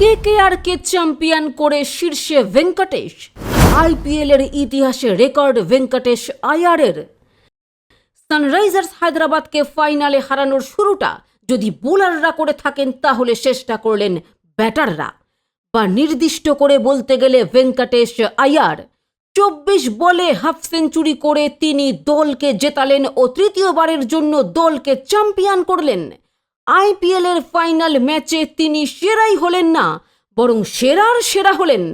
কে কে আর কে champion করে শীর্ষে Venkatesh. IPL এর ইতিহাসে রেকর্ড ভেঙ্কটেশ আয়ারের। সানরাইজার্স হায়দ্রাবাদকে ফাইনালে হারানোর শুরুটা যদি বোলাররা করে থাকেন, তাহলে শেষটা করলেন ব্যাটাররা। বা নির্দিষ্ট করে বলতে গেলে ভেঙ্কটেশ আয়ার। চব্বিশ বলে হাফ সেঞ্চুরি করে তিনি দলকে জেতালেন ও তৃতীয়বারের জন্য দলকে চ্যাম্পিয়ন করলেন। আইপিএল এর ফাইনাল ম্যাচে তিনি সেরাই হলেন না, বরং সেরার সেরা হলেন।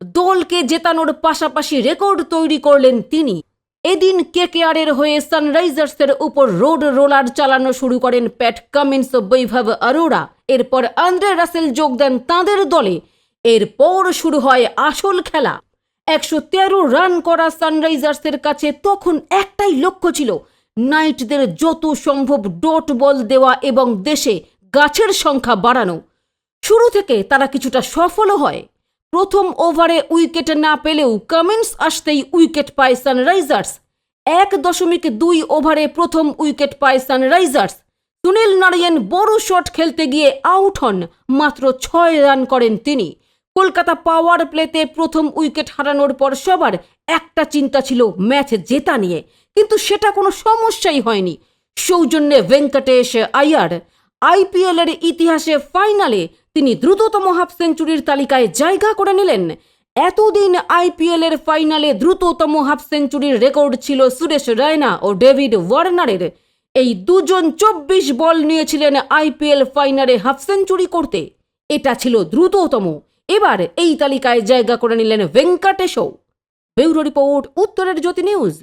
দলকে জেতানোর পাশাপাশি রেকর্ড তৈরি করলেন তিনি। এদিন কেকেআরের হয়ে সানরাইজার্সের উপর রোড রোলার চালানো শুরু করেন প্যাট কামিন্স বৈভব অরোরা। এরপর আন্দ্রে রাসেল যোগ দেন তাঁদের দলে। এরপর শুরু হয় আসল খেলা। একশো তেরো রান করা সানরাইজার্সের কাছে তখন একটাই লক্ষ্য ছিল নাইটদের যত সম্ভব ডট বল দেওয়া এবং দেশে গাছের সংখ্যা বাড়ানো। শুরু থেকে তারা কিছুটা সফলও হয়। প্রথম ওভারে উইকেট না পেলেও কামিন্স আসতেই উইকেট পায় সানরাইজার্স। এক দশমিক দুই ওভারে প্রথম উইকেট পায় সানরাইজার্স। সুনীল নারায়ণ বড় শট খেলতে গিয়ে আউট হন, মাত্র ছয় রান করেন তিনি। কলকাতা পাওয়ার প্লেতে প্রথম উইকেট হারানোর পর সবার একটা চিন্তা ছিল ম্যাচ জেতা নিয়ে। কিন্তু সেটা কোনো সমস্যাই হয়নি। সৌজন্যে ভেঙ্কটেশ আয়ার আইপিএল এর ইতিহাসে ফাইনালে তিনি দ্রুততম হাফ সেঞ্চুরির তালিকায় জায়গা করে নিলেন। এতদিন আইপিএল এর ফাইনালে দ্রুততম হাফ সেঞ্চুরির রেকর্ড ছিল সুরেশ রায়না ও ডেভিড ওয়ার্নারের। এই দুজন চব্বিশ বল নিয়েছিলেন আইপিএল ফাইনালে হাফ সেঞ্চুরি করতে। এটা ছিল দ্রুততম। এবার এই তালিকায় জায়গা করে নিলেন ভেঙ্কটেশও। ব্যুরো রিপোর্ট, উত্তরের জ্যোতি নিউজ।